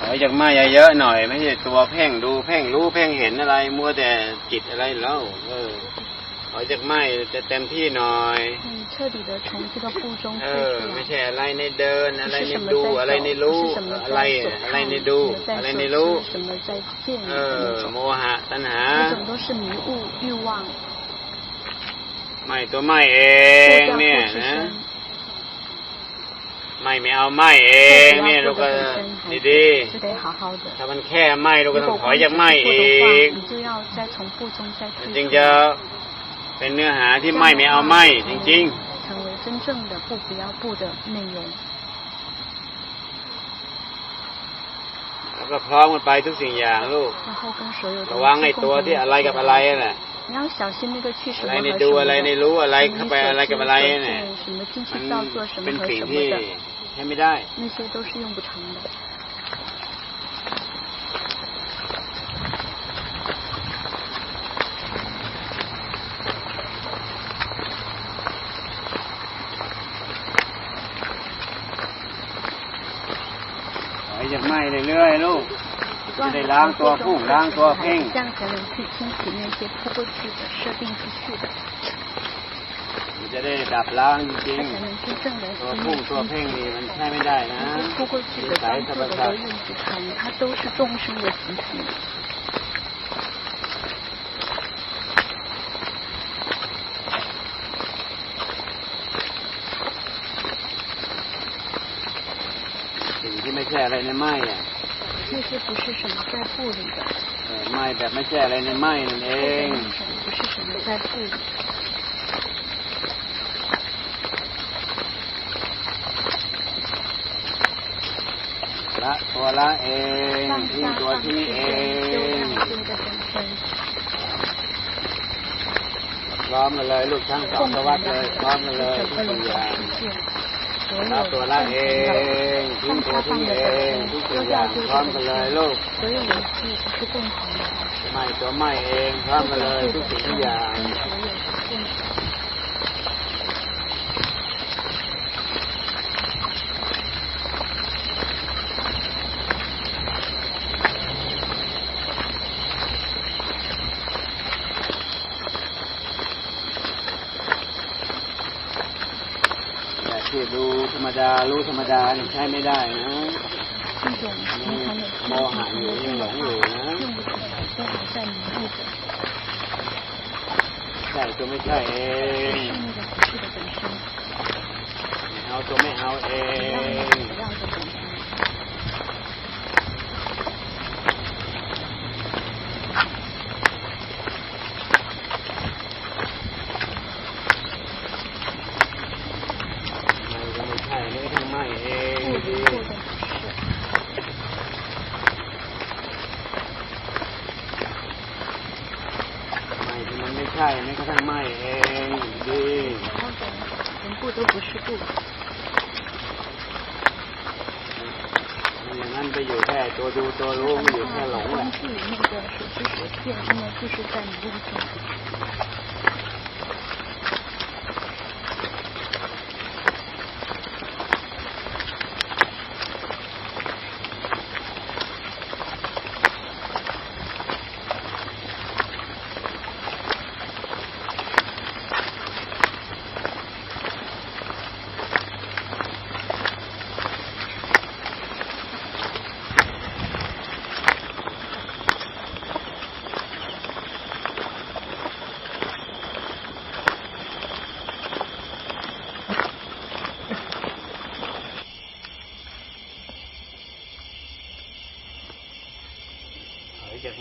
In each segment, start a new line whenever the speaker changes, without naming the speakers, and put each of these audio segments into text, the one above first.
ขอจากมาเยอะๆหน่อย ไม่ใช่ตัวเพ่งดูเพ่งรู้เพ่งเห็นอะไร มัวแต่จิตอะไรแล้ว เออขอจากไม่จะเต็มที่หน่อย
เชื่อดีเดินข
เออไม่ใช่อะไรในเดิน อะไรในดูอะไรในรู้อะไรอะไรในดูอะไรในรู้เออโมหะตัณหาไม่ตัวไม่เองเนี่ย เอาไม่เอ
不
งเนี่ย
不
เรา
要
ก็
不的本身，还
ดี
是得好好的
ๆ ถ้ามันแค่ไม่เราก็
如
ต้อง
果
ถอย
光
จาก
只
ไม่
是不
อี
的话，
ก
你就要再从步中再
มัน
退
จึง
出
จะ
来。
เป็นเนื้อหาที่ไม่ไม่เอาไม่จริง
成为真正的不不要不的内容。
ๆ แล้วก็พร้อมกันไปทุกสิ่งอย่างลูก
然后跟所有的
ระวังไอ้ตัวที่อะไรกับอะไรนั่นแหละ
你要小心那个去什
อะ
么
ไร
和
ใน
什
ดู
么
อะไรใน
的，
รู้อะไร
什么
เข้า
你
ไปอะไร
所
กับ
知
อะไร
所
เนี่ย
见，什么听
มั
去
น
造作，什
เป็น
么和
สิ่ง
什么
ที่
的，
ใช้ไม่ได้
那些都是用不成的。
ถอยจากไม่เรื่อยๆลูก
不断
จะได้
的
ล้าง
从
ตัว
步
พุ่ง
中
ล้างตัว
退出
เพ่ง
来，这样才能去清洗那些扑过去的、设定出去的，
มันจะได้ดับล้างจริง
它才能真正的
ๆตัว
去
พุ่ง
灭
ตัว
清
เพ่ง
洗。
นี่มันใช้ไม่ได้นะ
那些扑过去的、
นิสัย
专
ธรรม
注的
ชา
都
ติ
认识它，它都是众生的习性。
สิ่งที่ไม่ใช่อะไรในไม้อะ
那些不是什么在部里的，
เออไม้แบบไม่ใช่อะไรในไม้นั่นเอ
这
ง
个什么不是什么在部里。
ละตัวละเองทิ้งตัวที่เองพร้อมกันเลยลูกทั้งสองสวัสดเลยล้อมกันเลยทุกอย่างละตัวละเองทิ้งตัวที่เองทุกอย่างพร้อมกันเลยลูกไม่ตัวไม่เองพร้อมกันเลยทุกสิ่งทุกอย่าง ที่ดูธรรมดารู้ธรรมดาใช้ไม่ได้นะ
โมหะอยู่ยังหลงอยู่นะ
ใช่ตัวไม่ใช่เองเอาตัวไม่เอาเอง ใช่ไม่กระทั่งไม่เองดี
然后的全部都不是不，
อย่างนั้นไปอยู่แค่ตัวดูตัวรู้ไม่อยู่แค่หลงแหละ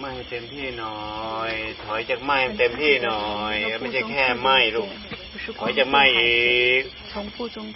ไม่เต็มที่หน่อย ถอยจากไม่เต็มที่หน่อย ไม่ใช่แค่ไม่ลูกถอยจากไม่อีก